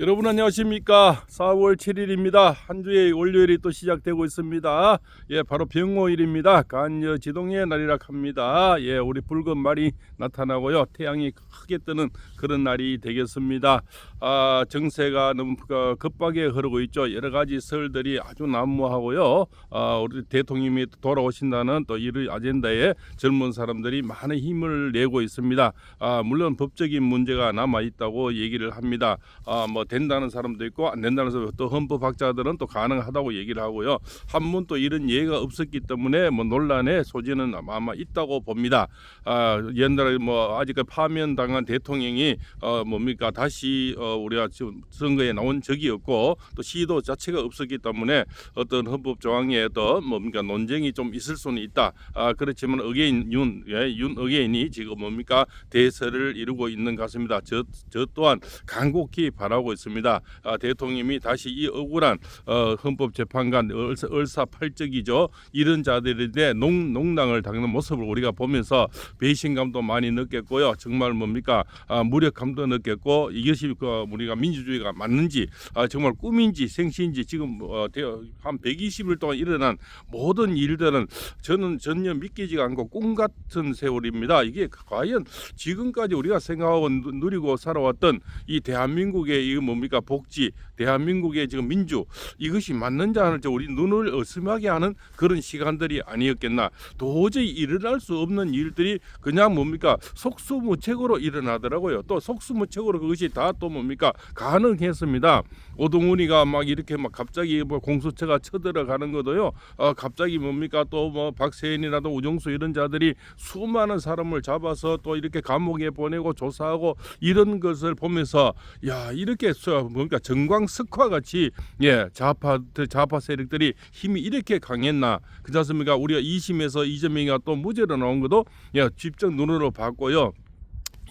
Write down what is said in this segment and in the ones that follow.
여러분 안녕하십니까? 4월 7일입니다. 한 주의 월요일이 또 시작되고 있습니다. 예 바로 병호일입니다. 간여 지동의 날이라 합니다. 예 우리 붉은 말이 나타나고요. 태양이 크게 뜨는 그런 날이 되겠습니다 아 정세가 너무 그 급하게 흐르고 있죠. 여러 가지 설들이 아주 난무하고요. 아 우리 대통령이 돌아오신다는 또 이런 아젠다에 젊은 사람들이 많은 힘을 내고 있습니다. 아 물론 법적인 문제가 남아 있다고 얘기를 합니다. 아 뭐 된다는 사람도 있고 안 된다는 사람 또 헌법학자들은 또 가능하다고 얘기를 하고요. 한문 또 이런 예가 없었기 때문에 뭐 논란의 소지는 아마 있다고 봅니다. 아, 옛날에 뭐 아직 파면 당한 대통령이 어 뭡니까? 다시 어 우리가 지금 선거에 나온 적이 없고 또 시도 자체가 없었기 때문에 어떤 헌법 조항에 어떤 뭡니까 논쟁이 좀 있을 수는 있다. 아 그렇지만 의계인 윤, 예, 윤 의계인이 지금 뭡니까 대세를 이루고 있는 것 같습니다. 저, 저 또한 간곡히 바라고 있습니다. 아, 대통령이 다시 이 억울한 어, 헌법재판관 얼사, 얼사팔적이죠. 이런 자들인데 농, 농랑을 당하는 모습을 우리가 보면서 배신감도 많이 느꼈고요. 정말 뭡니까 아, 무력감도 느꼈고 이것이 그 우리가 민주주의가 맞는지 아, 정말 꿈인지 생시인지 지금 어, 대- 한 120일 동안 일어난 모든 일들은 저는 전혀 믿기지가 않고 꿈 같은 세월입니다. 이게 과연 지금까지 우리가 생각하고 누- 누리고 살아왔던 이 대한민국의 이 뭡니까 복지, 대한민국의 지금 민주 이것이 맞는지 안 할지 우리 눈을 어슴하게 하는 그런 시간들이 아니었겠나. 도저히 일어날 수 없는 일들이 그냥 뭡니까 속수무책으로 일어나더라고요. 또 속수무책으로 그것이 다 또 뭡니까 가능했습니다. 오동훈이가 막 이렇게 막 갑자기 뭐 공수처가 쳐들어가는 것도요. 어, 갑자기 뭡니까 또 뭐 박세인이라도 우정수 이런 자들이 수많은 사람을 잡아서 또 이렇게 감옥에 보내고 조사하고 이런 것을 보면서 야 이렇게 서- 뭡니까 정광석화 같이 예 좌파 좌파 세력들이 힘이 이렇게 강했나 그렇지 않습니까 우리가 2심에서 이재명이가 또 무죄로 나온 것도 예 직접 눈으로 봤고요.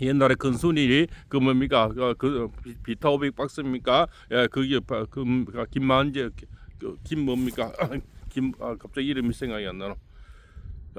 옛날에 근순일이 그 뭡니까 그, 그 비타 오백 박스입니까? 예, 그게 바- 그 음, 김만재 그, 김 뭡니까? 김 아, 갑자기 이름이 생각이 안 나노.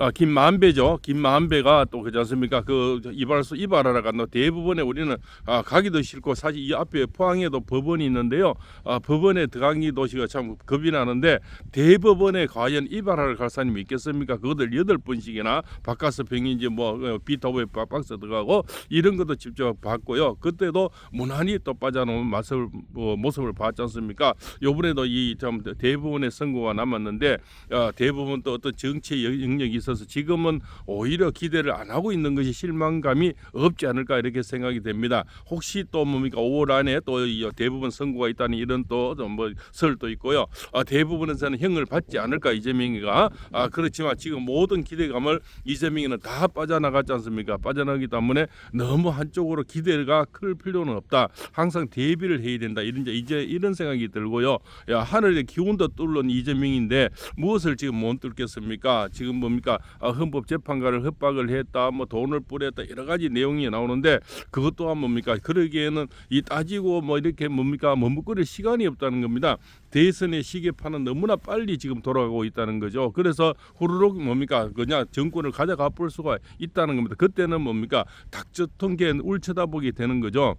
아, 김만배죠. 김만배가 또 그지 않습니까? 그 이발소 이발하러 간다. 대부분에 우리는 아, 가기도 싫고 사실 이 앞에 포항에도 법원이 있는데요. 아, 법원에 들어가기 도시가 참 겁이 나는데 대법원에 과연 이발하러 갈 사람이 있겠습니까? 그것들 여덟 번씩이나 바꿔서 병인지 뭐 어, 비타오에 박스 들어가고 이런 것도 직접 봤고요. 그때도 무난히 또 빠져나온 맛을 뭐, 모습을 봤지 않습니까? 요번에도 이 참 대부분의 선고가 남았는데 어, 대부분 또 어떤 정치 영역이 서 지금은 오히려 기대를 안 하고 있는 것이 실망감이 없지 않을까 이렇게 생각이 됩니다. 혹시 또 뭡니까 5월 안에 또이 대부분 선고가 있다는 이런 또뭐 설도 있고요. 아, 대부분에서는 형을 받지 않을까 이재명이가 아 그렇지만 지금 모든 기대감을 이재명이는 다 빠져나갔지 않습니까? 빠져나가기 때문에 너무 한쪽으로 기대가 클 필요는 없다. 항상 대비를 해야 된다. 이런 이제 이런 생각이 들고요. 야 하늘의 기운도 뚫는 이재명인데 무엇을 지금 못 뚫겠습니까? 지금 뭡니까 아, 헌법 재판관을 협박을 했다, 뭐 돈을 뿌렸다 여러 가지 내용이 나오는데 그것 또한 뭡니까? 그러기에는 이 따지고 뭐 이렇게 뭡니까 머뭇거릴 시간이 없다는 겁니다. 대선의 시계판은 너무나 빨리 지금 돌아가고 있다는 거죠. 그래서 후루룩 뭡니까 그냥 정권을 가져가 볼 수가 있다는 겁니다. 그때는 뭡니까 닥쳐통계 울쳐다보게 되는 거죠.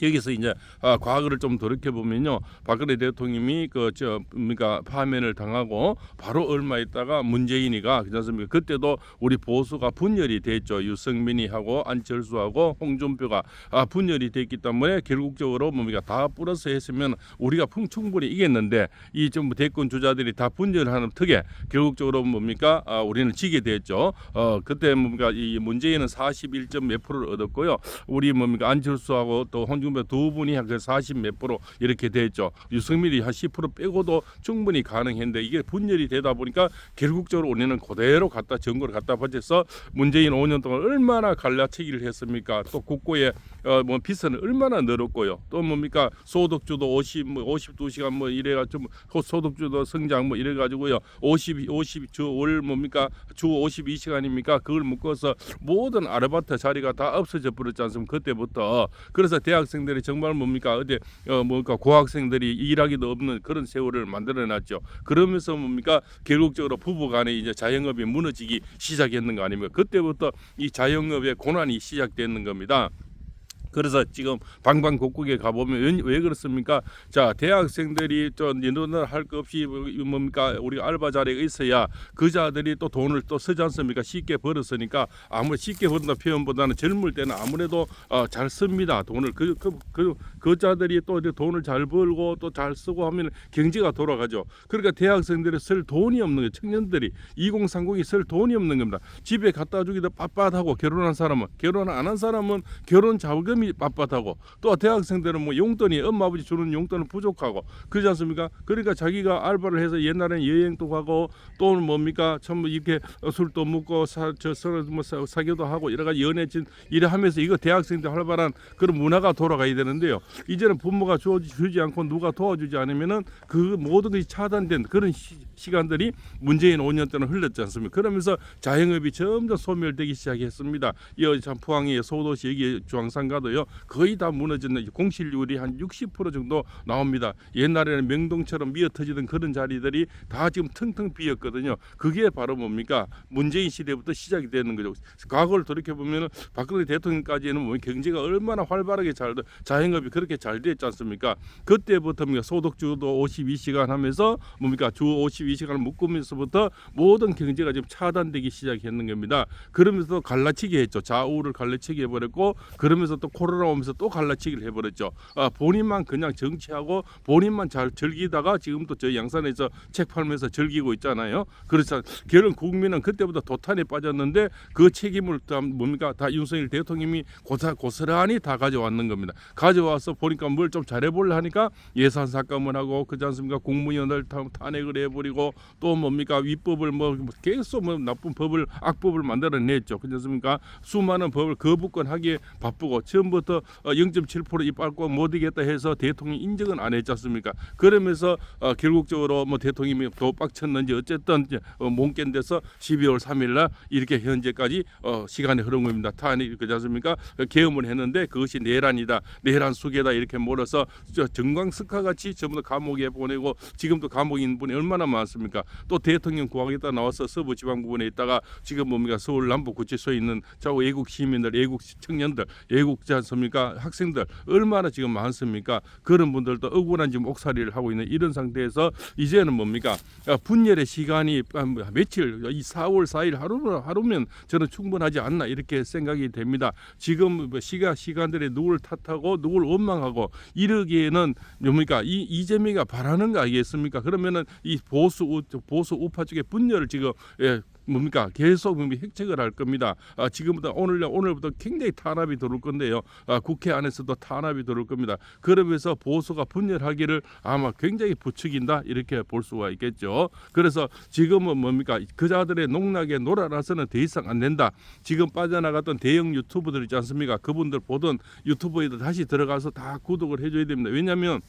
여기서 이제 아, 과거를 좀 돌이켜 보면요, 박근혜 대통령이 그저 뭡니까 파면을 당하고 바로 얼마 있다가 문재인이가 그렇습니까? 그때도 우리 보수가 분열이 됐죠. 유승민이 하고 안철수하고 홍준표가 아, 분열이 됐기 때문에 결국적으로 뭡니까 다 뿌려서 했으면 우리가 풍 충분히 이겼는데 이좀 대권 주자들이 다 분열하는 턱에 결국적으로 뭡니까 아, 우리는 지게 됐죠. 어 그때 뭡니까 이 문재인은 41점 몇 프로를 얻었고요. 우리 뭡니까 안철수하고 또 홍 준표 두 분이 한 40 몇 프로 이렇게 됐죠. 유승민이 한 10% 빼고도 충분히 가능했는데 이게 분열이 되다 보니까 결국적으로 우리는 그대로 갖다 정권을 갖다 바쳐서 문재인 5년 동안 얼마나 갈라치기를 했습니까? 또 국고에 어 뭐 비선을 얼마나 늘었고요. 또 뭡니까 소득주도 50 뭐 52시간 뭐 이래가 좀 소득주도 성장 뭐 이래 가지고요. 50 50 주 월 뭡니까 주 52시간입니까? 그걸 묶어서 모든 아르바이트 자리가 다 없어져 버렸지 않습니까? 그때부터 그래서 대학 생들이 정말 뭡니까 어디 어 뭡니까 고학생들이 일하기도 없는 그런 세월을 만들어 놨죠. 그러면서 뭡니까 결국적으로 부부간에 이제 자영업이 무너지기 시작했는 거 아닙니까? 그때부터 이 자영업의 고난이 시작되는 겁니다. 그래서 지금 방방곡곡에 가보면 왜, 왜 그렇습니까? 자 대학생들이 저 니노는 할거 없이 뭐- 뭡니까 우리 알바 자리가 있어야 그 자들이 또 돈을 또 쓰지 않습니까? 쉽게 벌었으니까 아무리 쉽게 번다 표현보다는 젊을 때는 아무래도 어, 잘 씁니다 돈을 그 그 그 그 자들이 또 이제 돈을 잘 벌고 또 잘 쓰고 하면 경제가 돌아가죠. 그러니까 대학생들이 쓸 돈이 없는 거예요. 청년들이 2030이 쓸 돈이 없는 겁니다. 집에 갖다 주기도 빳빳하고 결혼한 사람은 결혼 안 한 사람은 결혼 자금 이 빳빳하고 또 대학생들은 뭐 용돈이 엄마 아버지 주는 용돈은 부족하고 그러지 않습니까? 그러니까 자기가 알바를 해서 옛날에는 여행도 가고 또는 뭡니까 참 이렇게 술도 먹고 사저 서로 뭐 사- 사교도 하고 여러 가지 연애진 일을 하면서 이거 대학생들 활발한 그런 문화가 돌아가야 되는데요. 이제는 부모가 주, 주지 않고 누가 도와주지 않으면은 그 모든 것이 차단된 그런 시, 시간들이 문재인 5년 동안 흘렀지 않습니까? 그러면서 자영업이 점점 소멸되기 시작했습니다. 이참 포항의 소도시 여기 중앙산가도 요 거의 다 무너졌는 공실률이 한 60% 정도 나옵니다. 옛날에는 명동처럼 미어터지던 그런 자리들이 다 지금 텅텅 비었거든요. 그게 바로 뭡니까? 문재인 시대부터 시작이 되는 거죠. 과거를 돌이켜 보면은 박근혜 대통령까지는 뭐 경제가 얼마나 활발하게 잘 돼- 자영업이 그렇게 잘 됐지 않습니까? 그때부터 뭡니까? 소득주도 52시간 하면서 뭡니까? 주 52시간을 묶으면서부터 모든 경제가 지금 차단되기 시작했는 겁니다. 그러면서 갈라치기 했죠. 좌우를 갈라치기 해버렸고 그러면서 또 코로나 오면서 또 갈라치기를 해버렸죠. 아, 본인만 그냥 정치하고 본인만 잘 즐기다가 지금도 저희 양산에서 책 팔면서 즐기고 있잖아요. 그래서 결국 국민은 그때부터 도탄에 빠졌는데 그 책임을 다 뭡니까 다 윤석열 대통령이 고사, 고스란히 다 가져왔는 겁니다. 가져와서 보니까 뭘 좀 잘해보려 하니까 예산 삭감을 하고 그지 않습니까 국무위원을 다- 탄핵을 해버리고 또 뭡니까 위법을 뭐 계속 뭐 나쁜 법을 악법을 만들어냈죠. 그지 않습니까 수많은 법을 거부권 하기에 바쁘고 처음부터 어, 0.7% 이빨고 못 이겠다 해서 대통령 인정은 안 했지 않습니까? 그러면서 어, 결국적으로 뭐 대통령이 더 빡쳤는지 어쨌든 어, 몽깬 데서 12월 3일날 이렇게 현재까지 어, 시간이 흐른 겁니다. 탄핵 그지 않습니까? 어, 계엄을 했는데 그것이 내란이다, 내란 수계다 이렇게 몰아서 저 정광석화 같이 전부 다 감옥에 보내고 지금도 감옥에 있는 분이 얼마나 많습니까? 또 대통령 구하겠다 나와서 서부 지방부분에 있다가 지금 뭡니까 서울 남부 구치소에 있는 저 외국 시민들, 외국 청년들, 외국지 않습니까? 학생들 얼마나 지금 많습니까? 그런 분들도 억울한 지금 옥살이를 하고 있는 이런 상태에서 이제는 뭡니까? 아, 분열의 시간이 한 며칠 이 4월 4일 하루면 하루면 저는 충분하지 않나 이렇게 생각이 됩니다. 지금 뭐 시가 시간들의 누구를 탓하고 누구를 원망하고 이러기에는 뭡니까 이 이재명이가 바라는 거 아니겠습니까? 그러면은 이 보수 우, 보수 우파 쪽의 분열을 지금 예, 뭡니까 계속 뭡니까 획책을 할 겁니다. 아, 지금부터 오늘 오늘부터 굉장히 탄압이 들어올 건데요. 아, 국회 안에서도 탄압이 들어올 겁니다. 그러면서 보수가 분열하기를 아마 굉장히 부추긴다 이렇게 볼 수가 있겠죠. 그래서 지금은 뭡니까 그 자들의 농락에 놀아나서는 더 이상 안 된다. 지금 빠져나갔던 대형 유튜브들 있지 않습니까? 그분들 보던 유튜브에도 다시 들어가서 다 구독을 해줘야 됩니다. 왜냐하면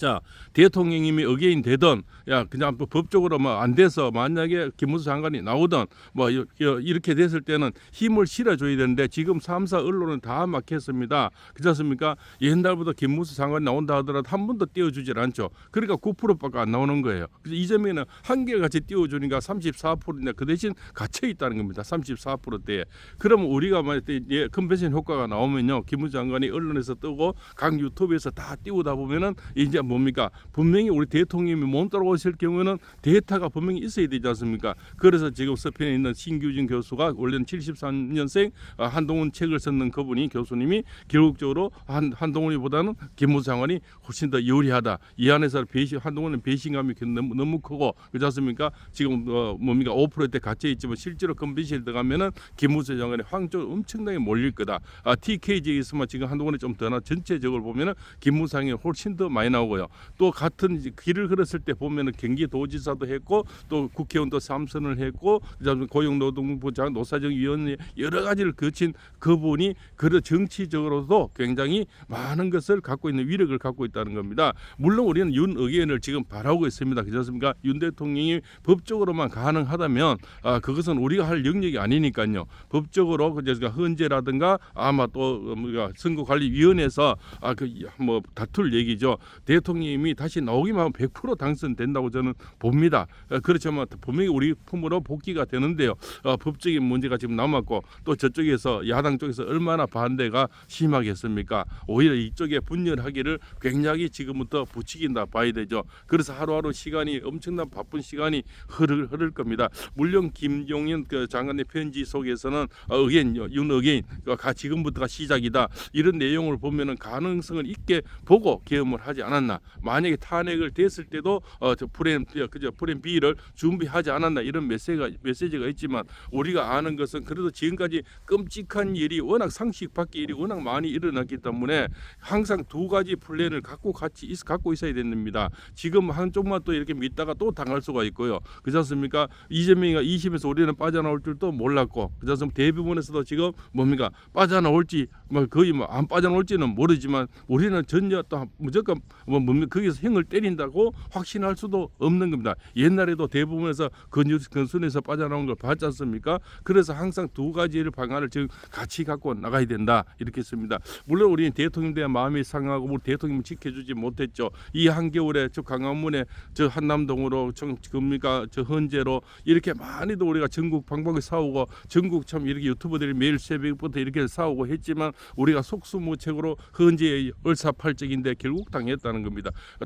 자 대통령님이 의계인 되던 야 그냥 뭐 법적으로 뭐 안 돼서 만약에 김문수 장관이 나오던 뭐 이- 이- 이렇게 됐을 때는 힘을 실어줘야 되는데 지금 3사 언론은 다 막혔습니다. 그렇지 않습니까? 옛날부터 김문수 장관이 나온다 하더라도 한 번도 띄워주질 않죠. 그러니까 9%밖에 안 나오는 거예요. 그래서 이재명은 한결같이 띄워주니까 34%인데 그 대신 갇혀 있다는 겁니다. 34%대에. 그러면 우리가 만약 예, 컨벤션 효과가 나오면요. 김문수 장관이 언론에서 뜨고 각 유튜브에서 다 띄우다 보면은 이제 뭡니까? 분명히 우리 대통령이 못 따라 오실 경우는 데이터가 분명히 있어야 되지 않습니까? 그래서 지금 서편에 있는 신규진 교수가 원래는 73년생 아, 한동훈 책을 썼는 그분이 교수님이 결국적으로 한 한동훈이보다는 김문수 장관이 훨씬 더 유리하다. 이 안에서 배신 한동훈은 배신감이 너무, 너무 크고 그렇지 않습니까? 지금 어, 뭡니까? 5%대 갇혀 있지만 실제로 컨벤션에 들어가면은 김문수 장관의 황조 엄청나게 몰릴 거다. 아, TK지에서만 지금 한동훈이 좀 더나 전체적으로 보면은 장관이 훨씬 더 많이 나오고요. 또 같은 길을 걸었을 때 보면은 경기도지사도 했고 또 국회의원도 삼선을 했고 그다음에 고용노동부 장 노사정위원회 여러 가지를 거친 그분이 그런 정치적으로도 굉장히 많은 것을 갖고 있는 위력을 갖고 있다는 겁니다. 물론 우리는 윤 의원을 지금 바라고 있습니다. 그렇지 않습니까? 윤 대통령이 법적으로만 가능하다면 아, 그것은 우리가 할 영역이 아니니까요. 법적으로 그제 헌재라든가 아마 또 어, 뭐가 선거관리위원회에서 아 그 뭐 다툴 얘기죠. 대통령 대통령이 다시 나오기만 하면 100% 당선된다고 저는 봅니다. 어, 그렇지만 분명히 우리 품으로 복귀가 되는데요. 어, 법적인 문제가 지금 남았고 또 저쪽에서 야당 쪽에서 얼마나 반대가 심하겠습니까? 오히려 이쪽에 분열하기를 굉장히 지금부터 부추긴다 봐야 되죠. 그래서 하루하루 시간이 엄청난 바쁜 시간이 흐를, 흐를 겁니다. 물론 김용현 그 장관의 편지 속에서는 어, 의견 윤 의견 그 가- 지금부터가 시작이다 이런 내용을 보면은 가능성을 있게 보고 계엄을 하지 않았나 만약에 탄핵을 됐을 때도 어 저 프레임 그저 프레임 B를 준비하지 않았나 이런 메시지가 메시지가 있지만 우리가 아는 것은 그래도 지금까지 끔찍한 일이 워낙 상식 밖의 일이 워낙 많이 일어났기 때문에 항상 두 가지 플랜을 갖고 같이 있, 갖고 있어야 됩니다. 지금 한쪽만 또 이렇게 믿다가 또 당할 수가 있고요. 그렇지 않습니까? 이재명이가 20에서 우리는 빠져나올 줄도 몰랐고 그렇지 않습니까? 대부분에서도 지금 뭡니까 빠져나올지 뭐 거의 뭐 안 빠져나올지는 모르지만 우리는 전혀 또 무조건 뭐 뭡니까 거기서 형을 때린다고 확신할 수도 없는 겁니다. 옛날에도 대부분에서 근유 근순에서 빠져나온 걸 봤지 않습니까? 그래서 항상 두 가지를 방안을 지금 같이 갖고 나가야 된다 이렇게 씁니다. 물론 우리는 대통령에 대한 마음이 상하고 우리 대통령 지켜주지 못했죠. 이 한겨울에 저 강화문에 저 한남동으로 정 겁니까 저 헌재로 이렇게 많이도 우리가 전국 방방에 싸우고 전국 참 이렇게 유튜버들이 매일 새벽부터 이렇게 싸우고 했지만 우리가 속수무책으로 헌재의 얼사팔적인데 결국 당했다는 겁니다.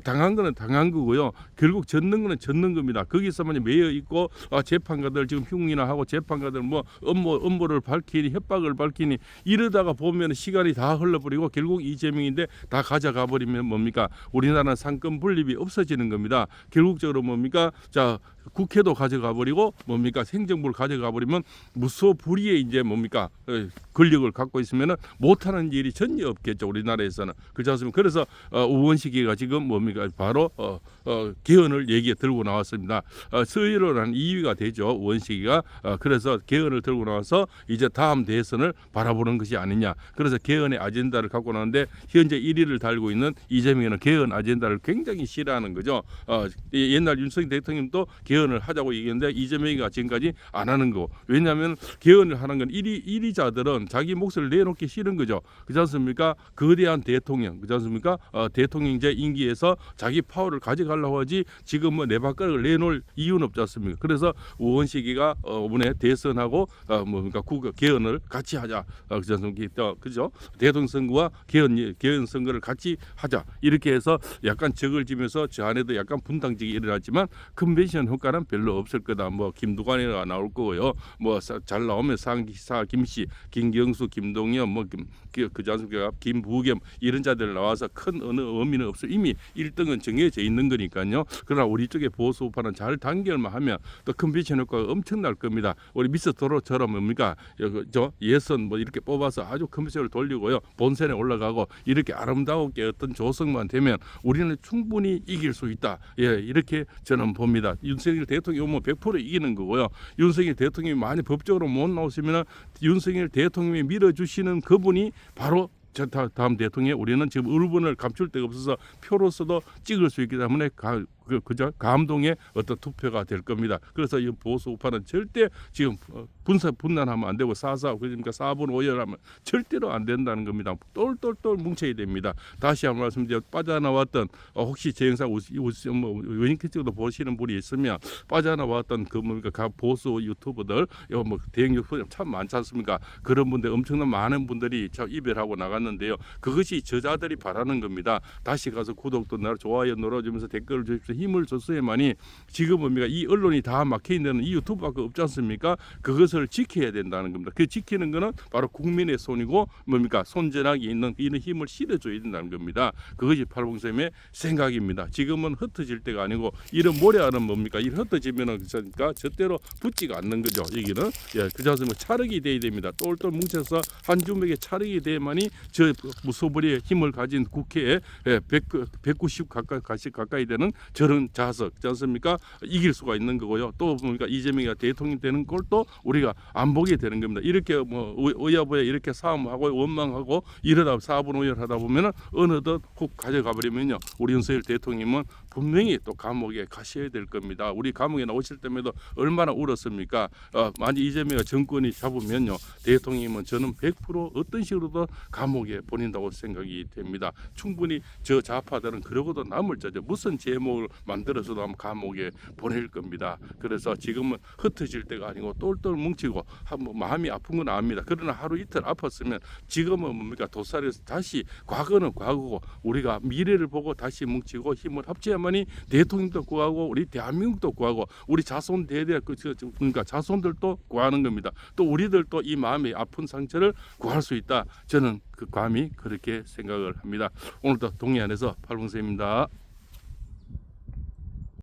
당한 거는 당한 거고요. 결국 졌는 거는 졌는 겁니다. 거기서만 매여 있고 아, 재판관들 지금 흉이나 하고 재판관들 뭐 업무 업무를 밝히니 협박을 밝히니 이러다가 보면 시간이 다 흘러버리고 결국 이재명인데 다 가져가 버리면 뭡니까? 우리나라는 상권 분립이 없어지는 겁니다. 결국적으로 뭡니까? 자 국회도 가져가 버리고 뭡니까 행정부를 가져가 버리면 무소불위의 이제 뭡니까 어, 권력을 갖고 있으면은 못하는 일이 전혀 없겠죠 우리나라에서는 그렇지 않습니까? 그래서 어, 우원식이가 지금 뭡니까 바로 어, 어, 개헌을 얘기에 들고 나왔습니다. 어, 서열을 한 2위가 되죠 우원식이가 어, 그래서 개헌을 들고 나와서 이제 다음 대선을 바라보는 것이 아니냐. 그래서 개헌의 아젠다를 갖고 나왔는데 현재 1위를 달고 있는 이재명은 개헌 아젠다를 굉장히 싫어하는 거죠. 어, 이 옛날 윤석열 대통령도 개 헌을 하자고 얘기했는데 이재명이가 지금까지 안 하는 거. 왜냐하면 개헌을 하는 건 1위 1위자들은 자기 몫을 내놓기 싫은 거죠. 그렇지 않습니까? 거대한 대통령, 그렇지 않습니까? 어, 대통령제 임기에서 자기 파워를 가져가려고 하지 지금 뭐 내박가를 내놓을 이유는 없지 않습니까? 그래서 우원식이가 어, 이번에 대선하고 어, 뭡니까 국 개헌을 같이 하자. 어, 그렇지 않습니까? 어, 그죠? 대통령 선거와 개헌 개헌 선거를 같이 하자. 이렇게 해서 약간 적을 지면서 저 안에도 약간 분당직이 일어났지만 컨벤션 효과 는 별로 없을 거다. 뭐 김두관이가 나올 거고요. 뭐 잘 나오면 상기사 김씨, 김경수, 김동연 뭐 김, 그, 그지 않습니까? 김부겸 이런 자들 나와서 큰 어느 의미는 없어. 이미 1등은 정해져 있는 거니까요. 그러나 우리 쪽에 보수 우파는 잘 단결만 하면 또 컨벤션 효과가 엄청날 겁니다. 우리 미스터로처럼 뭡니까? 여- 저 예선 뭐 이렇게 뽑아서 아주 컨벤션을 돌리고요. 본선에 올라가고 이렇게 아름다우게 어떤 조성만 되면 우리는 충분히 이길 수 있다. 예, 이렇게 저는 봅니다. 윤석 열 대통령이 오면 100% 이기는 거고요. 윤석열 대통령이 많이 법적으로 못 나오시면 윤석열 대통령이 밀어주시는 그분이 바로 다음 대통령 우리는 지금 울분을 감출 데가 없어서 표로서도 찍을 수 있기 때문에 가, 그, 그저 감동의 어떤 투표가 될 겁니다. 그래서 이 보수 우파는 절대 지금 어, 분사 분란하면 안 되고 사사 그러니까 사분 오열하면 절대로 안 된다는 겁니다. 똘똘똘 뭉쳐야 됩니다. 다시 한번 말씀드려 빠져나왔던 어, 혹시 제 영상 뭐 웨닝캐치도 보시는 분이 있으면 빠져나왔던 그 뭡니까 가- 보수 유튜버들 뭐 대형 유튜버 참 많지 않습니까? 그런 분들 엄청난 많은 분들이 참 이별하고 나갔는데요. 그것이 저자들이 바라는 겁니다. 다시 가서 구독도 나 좋아요 눌러주면서 댓글을 주십시오. 힘을 줬어야만이 지금 뭡니까 이 언론이 다 막혀 있는 이 유튜브밖에 없지 않습니까? 그것을 지켜야 된다는 겁니다. 그 지키는 거는 바로 국민의 손이고 뭡니까 손전하게 있는 이런 힘을 실어줘야 된다는 겁니다. 그것이 팔봉쌤의 생각입니다. 지금은 흩어질 때가 아니고 이런 모래알은 뭡니까? 이 흩어지면은 그러니까 절대로 붙지가 않는 거죠. 여기는 예, 그지 않습니까? 차력이 돼야 됩니다. 똘똘 뭉쳐서 한 주먹에 차력이 돼야만이 저 무소불위의 힘을 가진 국회에 예, 100, 190 가까이 가까이 되는 저런 자석, 그렇지 않습니까? 이길 수가 있는 거고요. 또 보니까 이재명이가 대통령 되는 꼴도 우리가 안 보게 되는 겁니다. 이렇게 뭐 의- 의야부에 이렇게 싸움하고 원망하고 이러다 사분 오열하다 보면은 어느덧 훅 가져가 버리면요. 우리 윤석열 대통령은 분명히 또 감옥에 가셔야 될 겁니다. 우리 감옥에 나오실 때에도 얼마나 울었습니까? 어, 만약 이재명 정권이 잡으면요 대통령이면 저는 100% 어떤 식으로도 감옥에 보낸다고 생각이 됩니다. 충분히 저 좌파들은 그러고도 남을 자죠. 무슨 제목을 만들어서도 아마 감옥에 보낼 겁니다. 그래서 지금은 흩어질 때가 아니고 똘똘 뭉치고 한번 마음이 아픈 건 압니다. 그러나 하루 이틀 아팠으면 지금은 뭡니까 도살에서 다시 과거는 과거고 우리가 미래를 보고 다시 뭉치고 힘을 합쳐야만 이 대통령도 구하고 우리 대한민국도 구하고 우리 자손 대대 그러니까 자손들도 구하는 겁니다. 또 우리들도 이 마음의 아픈 상처를 구할 수 있다. 저는 그 감히 그렇게 생각을 합니다. 오늘도 동해안에서 팔봉쌤입니다.